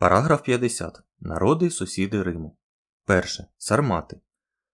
Параграф 50. Народи сусіди Риму. Перше. Сармати.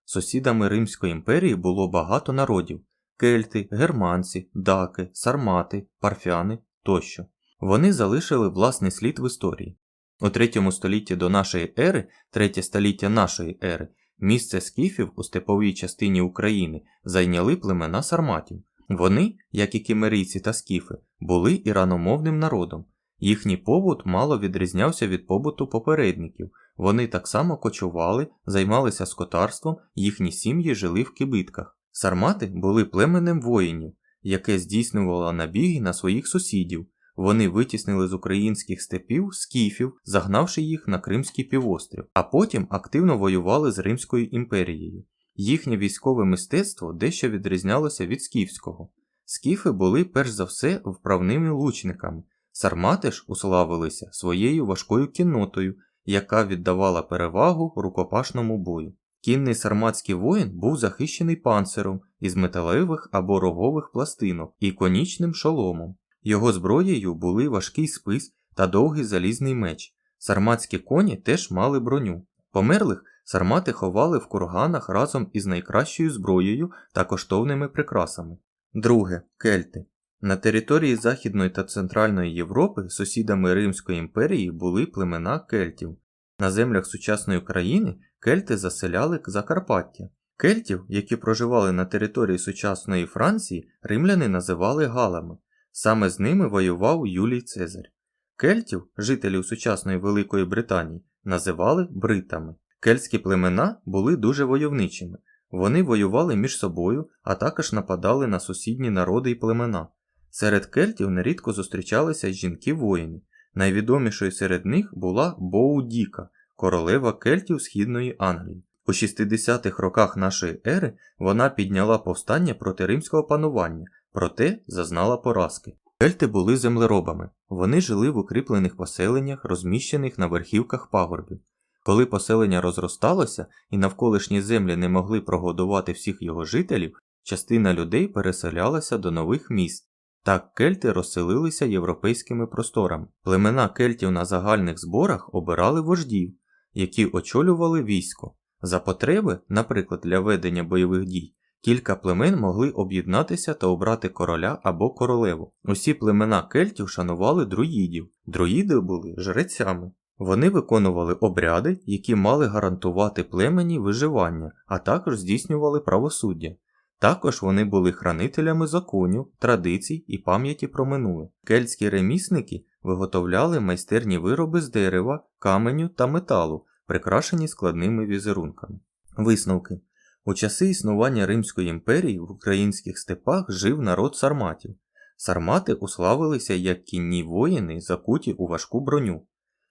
Сусідами Римської імперії було багато народів кельти, германці, даки, сармати, парфяни тощо. Вони залишили власний слід в історії. У 3 столітті до нашої ери, 3 століття нашої ери, місце скіфів у степовій частині України зайняли племена сарматів. Вони, як і кімерійці та скіфи, були іраномовним народом. Їхній побут мало відрізнявся від побуту попередників. Вони так само кочували, займалися скотарством, їхні сім'ї жили в кибитках. Сармати були племенем воїнів, яке здійснювало набіги на своїх сусідів. Вони витіснили з українських степів скіфів, загнавши їх на Кримський півострів, а потім активно воювали з Римською імперією. Їхнє військове мистецтво дещо відрізнялося від скіфського. Скіфи були перш за все вправними лучниками. Сармати ж уславилися своєю важкою кіннотою, яка віддавала перевагу рукопашному бою. Кінний сарматський воїн був захищений панциром із металевих або рогових пластинок і конічним шоломом. Його зброєю були важкий спис та довгий залізний меч. Сарматські коні теж мали броню. Померлих сармати ховали в курганах разом із найкращою зброєю та коштовними прикрасами. Друге кельти. На території Західної та Центральної Європи сусідами Римської імперії були племена кельтів. На землях сучасної країни кельти заселяли Закарпаття. Кельтів, які проживали на території сучасної Франції, римляни називали галами. Саме з ними воював Юлій Цезарь. Кельтів, жителів сучасної Великої Британії, називали бритами. Кельтські племена були дуже войовничими. Вони воювали між собою, а також нападали на сусідні народи і племена. Серед кельтів нерідко зустрічалися жінки-воїни. Найвідомішою серед них була Боудіка, королева кельтів Східної Англії. У 60-х роках нашої ери вона підняла повстання проти римського панування, проте зазнала поразки. Кельти були землеробами, вони жили в укріплених поселеннях, розміщених на верхівках пагорбів. Коли поселення розросталося і навколишні землі не могли прогодувати всіх його жителів, частина людей переселялася до нових міст. Так кельти розселилися європейськими просторами. Племена кельтів на загальних зборах обирали вождів, які очолювали військо. За потреби, наприклад, для ведення бойових дій, кілька племен могли об'єднатися та обрати короля або королеву. Усі племена кельтів шанували друїдів. Друїди були жрецями. Вони виконували обряди, які мали гарантувати племені виживання, а також здійснювали правосуддя. Також вони були хранителями законів, традицій і пам'яті про минуле. Кельтські ремісники виготовляли майстерні вироби з дерева, каменю та металу, прикрашені складними візерунками. Висновки у часи існування Римської імперії в українських степах жив народ сарматів. Сармати уславилися як кінні воїни, закуті у важку броню.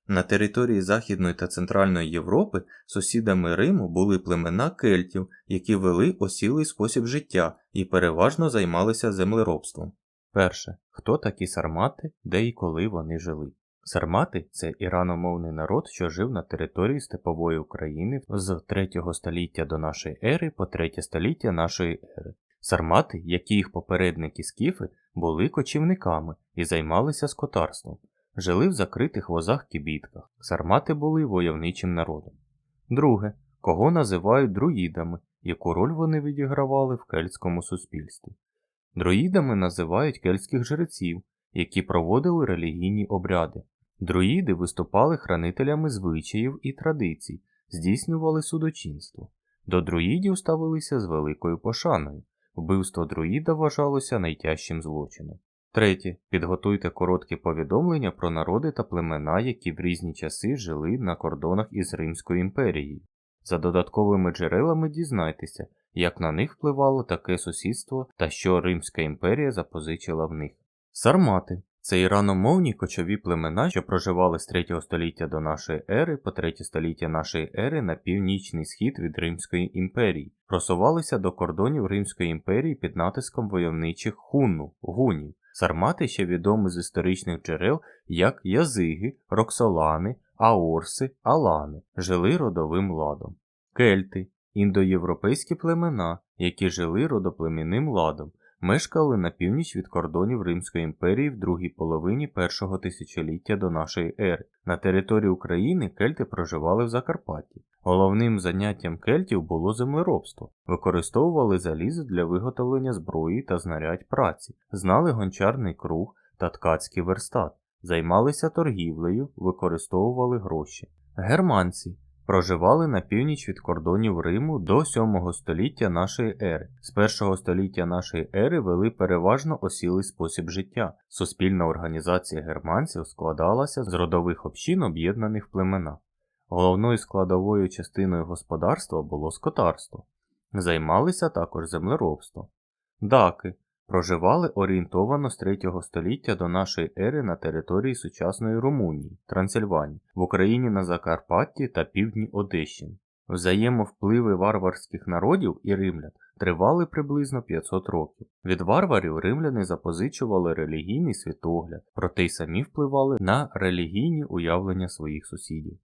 На території Західної та Центральної Європи сусідами Риму були племена кельтів, які вели осілий спосіб життя і переважно займалися землеробством. Перше. Хто такі сармати, де і коли вони жили? Сармати це іраномовний народ, що жив на території степової України з 3 століття до нашої ери по 3 століття нашої ери. Сармати, як і їх попередники скіфи, були кочівниками і займалися скотарством жили в закритих возах кібітках. Сармати були войовничим народом. Друге, кого називають друїдами, яку роль вони відігравали в кельтському суспільстві. Друїдами називають кельтських жреців, які проводили релігійні обряди. Друїди виступали хранителями звичаїв і традицій, здійснювали судочинство. До друїдів ставилися з великою пошаною. Вбивство друїда вважалося найтяжчим злочином. Третє. Підготуйте короткі повідомлення про народи та племена, які в різні часи жили на кордонах із Римською імперією. За додатковими джерелами дізнайтеся, як на них впливало таке сусідство та що Римська імперія запозичила в них. Сармати це іраномовні кочові племена, що проживали з 3 століття до нашої ери по 3 століття нашої ери на північний схід від Римської імперії, просувалися до кордонів Римської імперії під натиском войовничих хунну, гунів. Сармати ще відомі з історичних джерел як язиги, роксолани, аорси, алани, жили родовим ладом. Кельти індоєвропейські племена, які жили родоплемінним ладом, мешкали на північ від кордонів Римської імперії в другій половині першого тисячоліття до нашої ери. На території України кельти проживали в Закарпатті. Головним заняттям кельтів було землеробство, використовували залізо для виготовлення зброї та знарядь праці, знали гончарний круг та ткацький верстат, займалися торгівлею, використовували гроші. Германці проживали на північ від кордонів Риму до 7 століття нашої ери. З 1 століття нашої ери вели переважно осілий спосіб життя. Суспільна організація германців складалася з родових общин, об'єднаних племена. Головною складовою частиною господарства було скотарство. Займалися також землеробством. Даки проживали орієнтовано з 3 століття до нашої ери на території сучасної Румунії, Трансильванії, в Україні на Закарпатті та півдні Одещини. Взаємовпливи варварських народів і римлян тривали приблизно 500 років. Від варварів римляни запозичували релігійний світогляд, проте й самі впливали на релігійні уявлення своїх сусідів.